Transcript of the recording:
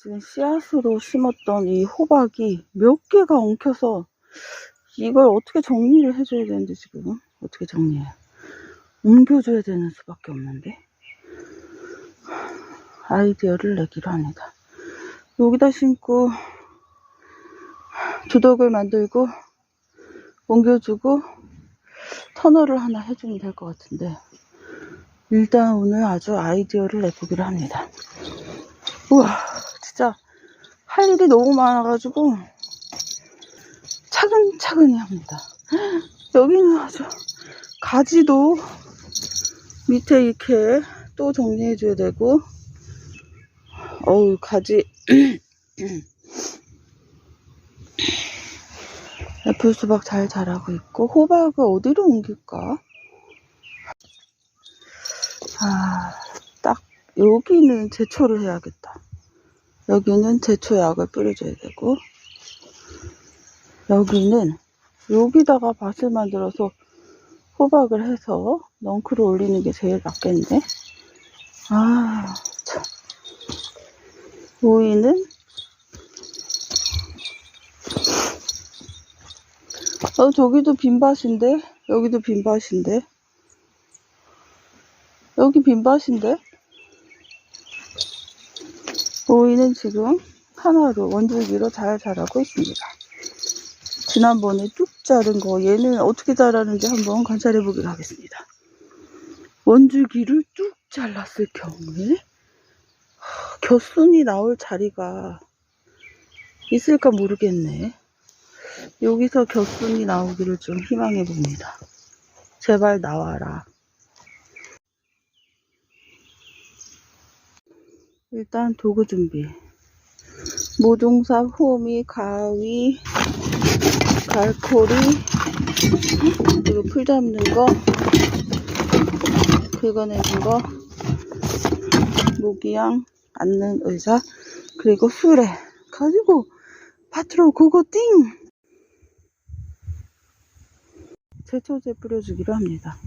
지금 씨앗으로 심었던 이 호박이 몇 개가 엉켜서 이걸 어떻게 정리를 해줘야 되는데 지금? 어떻게 정리해 옮겨줘야 되는 수밖에 없는데? 아이디어를 내기로 합니다. 여기다 심고 두덕을 만들고 옮겨주고 터널을 하나 해주면 될 것 같은데 일단 오늘 아주 아이디어를 내보기로 합니다. 우와 할 일이 너무 많아가지고 차근차근히 합니다 여기는 아주 가지도 밑에 이렇게 또 정리해줘야 되고 어우 가지 애플 수박 잘 자라고 있고 호박을 어디로 옮길까? 아, 딱 여기는 제초를 해야겠다. 여기는 제초약을 뿌려줘야 되고 여기는 여기다가 밭을 만들어서 호박을 해서 넝크를 올리는 게 제일 낫겠네. 아, 참. 오이는 어, 저기도 빈밭인데? 여기도 빈밭인데? 여기 빈밭인데? 오이는 지금 하나로 원줄기로 잘 자라고 있습니다. 지난번에 뚝 자른 거 얘는 어떻게 자라는지 한번 관찰해 보기로 하겠습니다. 원줄기를 뚝 잘랐을 경우에 하, 겨순이 나올 자리가 있을까 모르겠네. 여기서 겨순이 나오기를 좀 희망해 봅니다. 제발 나와라. 일단 도구 준비. 모종삽, 호미, 가위, 갈코리, 그리고 풀 잡는 거, 긁어내는 거, 모기향, 앉는 의자, 그리고 수레. 가지고 밭으로 고고 띵! 제초제 뿌려주기로 합니다.